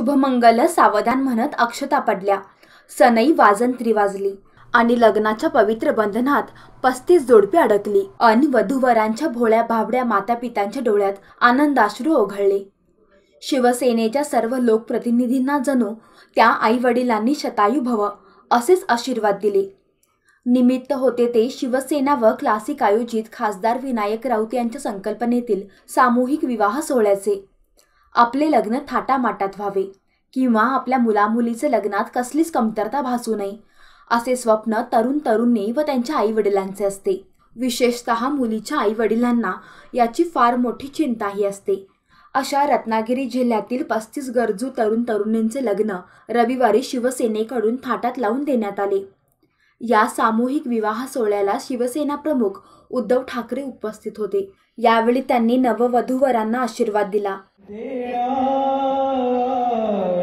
शुभमंगल सावधान म्हणत अक्षता पडल्या. सनई वाजन त्रिवाजली आणि लग्नाच्या पवित्र बंधनात पस्तीस जोडपी अडकली अन वधूवरांच्या भोळ्या भाबड्या मातापित्यांच्या डोळ्यात आनंदाश्रू ओघळले. शिवसेनेच्या सर्व लोकप्रतिनिधींना जणू त्या आई वडिलांनी शतायू भव असेच आशीर्वाद दिले. निमित्त होते ते शिवसेना व क्लासिक आयोजित खासदार विनायक राऊत यांच्या संकल्पनेतील सामूहिक विवाह सोहळ्याचे. आपले लग्न थाटामाटात व्हावे. किंवा आपल्या मुलामुलीचे लग्नात कसलीच कमतरता भासू नये. असे स्वप्न तरुण तरुणी व त्यांच्या आईवडिलांचे असते. विशेषतः मुलीच्या आईवडिलांना याची फार मोठी चिंताही असते. अशा रत्नागिरी जिल्ह्यातील पस्तीस गरजू तरुण तरुणींचे लग्न रविवारी शिवसेनेकडून थाटात लावून देण्यात आले. या सामूहिक विवाह सोहळ्याला शिवसेना प्रमुख उद्धव ठाकरे उपस्थित होते. यावेळी त्यांनी नववधूवरांना आशीर्वाद दिला.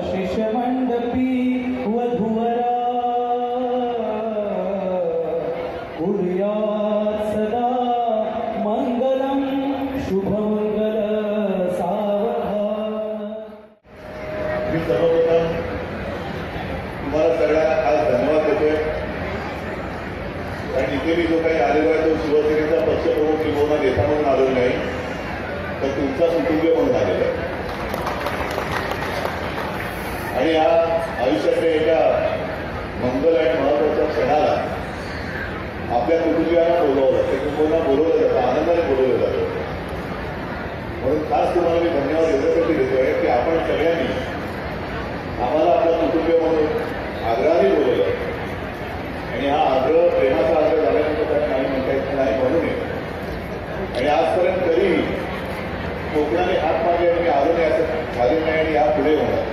शिशमंडपी सदा इथे मी जो काही आलेला आहे तो शिवसेनेचा पक्षप्रमुख किंवा नेता म्हणून आलेला नाही. तर तुमचा कुटुंबीय म्हणून आलेला आहे. आणि या आयुष्यातल्या एका मंगल आणि महत्त्वाच्या क्षणाला आपल्या कुटुंबियांना बोलवलं. ते कुटुंबांना बोलवलं जातं आनंदाने बोलवलं जातं. म्हणून खास तुम्हाला मी धन्यवाद याच्यासाठी आहे की आपण सगळ्यांनी आम्हाला आपला कुटुंबीय म्हणून आग्रहाने बोलवलं आणि हा आग्रह प्रेमाचा आग्रह झाल्यानंतर त्यात नाही म्हणता येत नाही म्हणून आहे आणि आजपर्यंत तरी कोकणाने हात मागे आणि आलो नाही असं झाले नाही आणि या पुढे होणार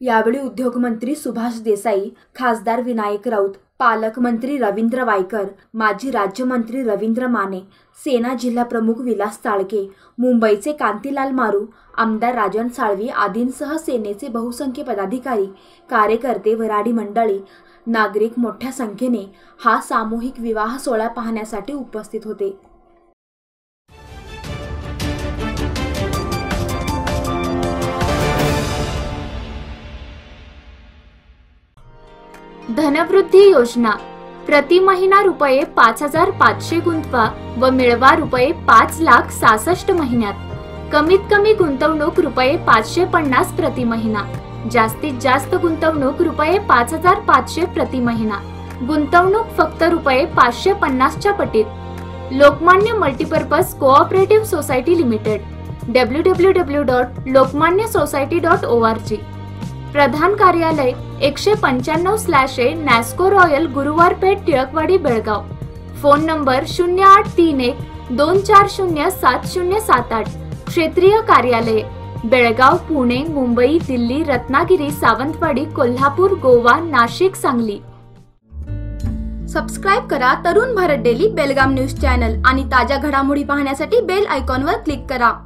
यावेळी उद्योगमंत्री सुभाष देसाई खासदार विनायक राऊत पालकमंत्री रवींद्र वायकर माजी राज्यमंत्री रवींद्र माने सेना जिल्हा प्रमुख विलास ताळके मुंबईचे कांतीलाल मारू आमदार राजन साळवी आदींसह सेनेचे बहुसंख्य पदाधिकारी कार्यकर्ते वराडी मंडळी नागरिक मोठ्या संख्येने हा सामूहिक विवाह सोहळा पाहण्यासाठी उपस्थित होते. धनवृद्धी योजना. प्रति महिना रुपये पाच हजार पाचशे गुंतवा व मिळवा रुपये पाच लाख सहासष्ट महिन्यात. कमीत कमी गुंतवणूक रुपये पाचशे पन्नास प्रति महिना. जास्तीत जास्त गुंतवणूक रुपये पाच हजार पाचशे प्रति महिना. गुंतवणूक फक्त रुपये पाचशे पन्नासच्या पटीत. Lokmanya multipurpose cooperative society limited. W W W dot Lokmanya society dot O R G. प्रधान कार्यालय एकशे पंच्याण्णव slash A Nasco royal Guruwar Peth Tilakwadi Belgaum. Phone number शून्य आठ तीन एक दोन चार शून्य सात शून्य सात आठ. क्षेत्रीय कार्यालय बेळगाव पुणे मुंबई दिल्ली रत्नागिरी सावंतवाडी कोल्हापूर गोवा नाशिक सांगली. सबस्क्राईब करा Tarun Bharat daily Belgaum news channel आणि ताज्या घडामोडी पाहण्यासाठी बेल आयकॉनवर क्लिक करा.